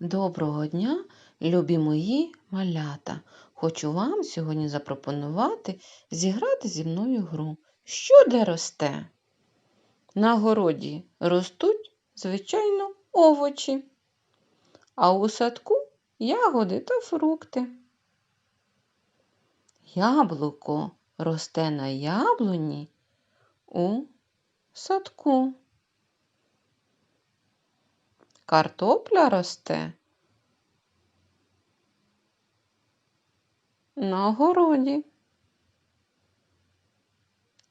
Доброго дня, любі мої малята! Хочу вам сьогодні запропонувати зіграти зі мною гру. Що де росте? На городі ростуть, звичайно, овочі, а у садку ягоди та фрукти. Яблуко росте на яблуні у садку. Картопля росте на городі.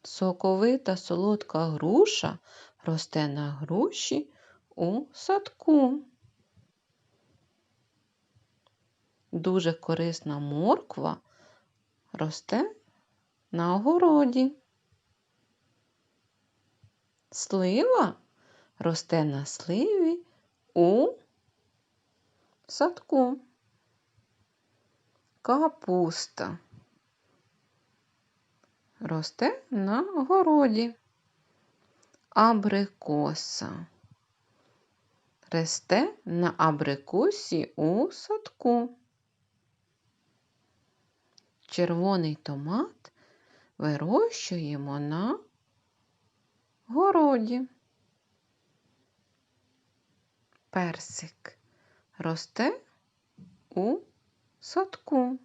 Соковита солодка груша росте на груші у садку. Дуже корисна морква росте на огороді. Слива росте на сливі у садку. Капуста росте на городі. Абрикоса росте на абрикосі у садку. Червоний томат вирощуємо на городі. Персик росте у садку.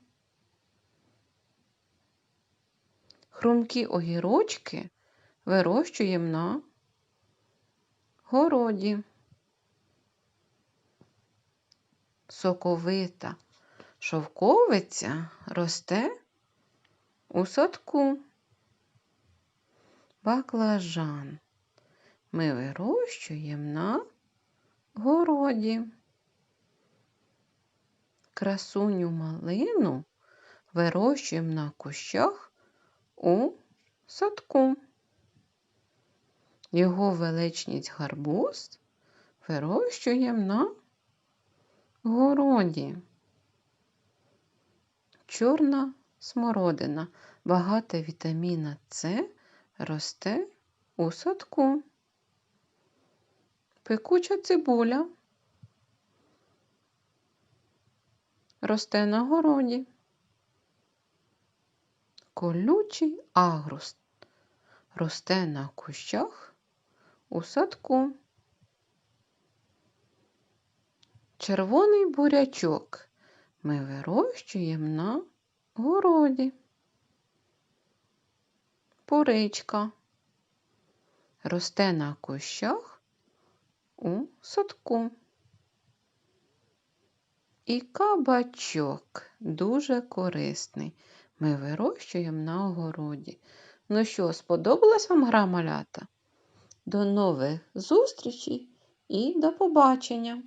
Хрумкі огірочки вирощуємо на городі. Соковита шовковиця росте у садку. Баклажан ми вирощуємо на городі. Красуню малину вирощуємо на кущах у садку. Його величність гарбуз вирощуємо на городі. Чорна смородина, багата вітаміна С росте у садку. Пекуча цибуля росте на городі. Колючий агрус росте на кущах у садку. Червоний бурячок ми вирощуємо на городі. Поричка росте на кущах у садку. І кабачок дуже корисний. Ми вирощуємо на огороді. Ну що, сподобалась вам гра малята? До нових зустрічей і до побачення!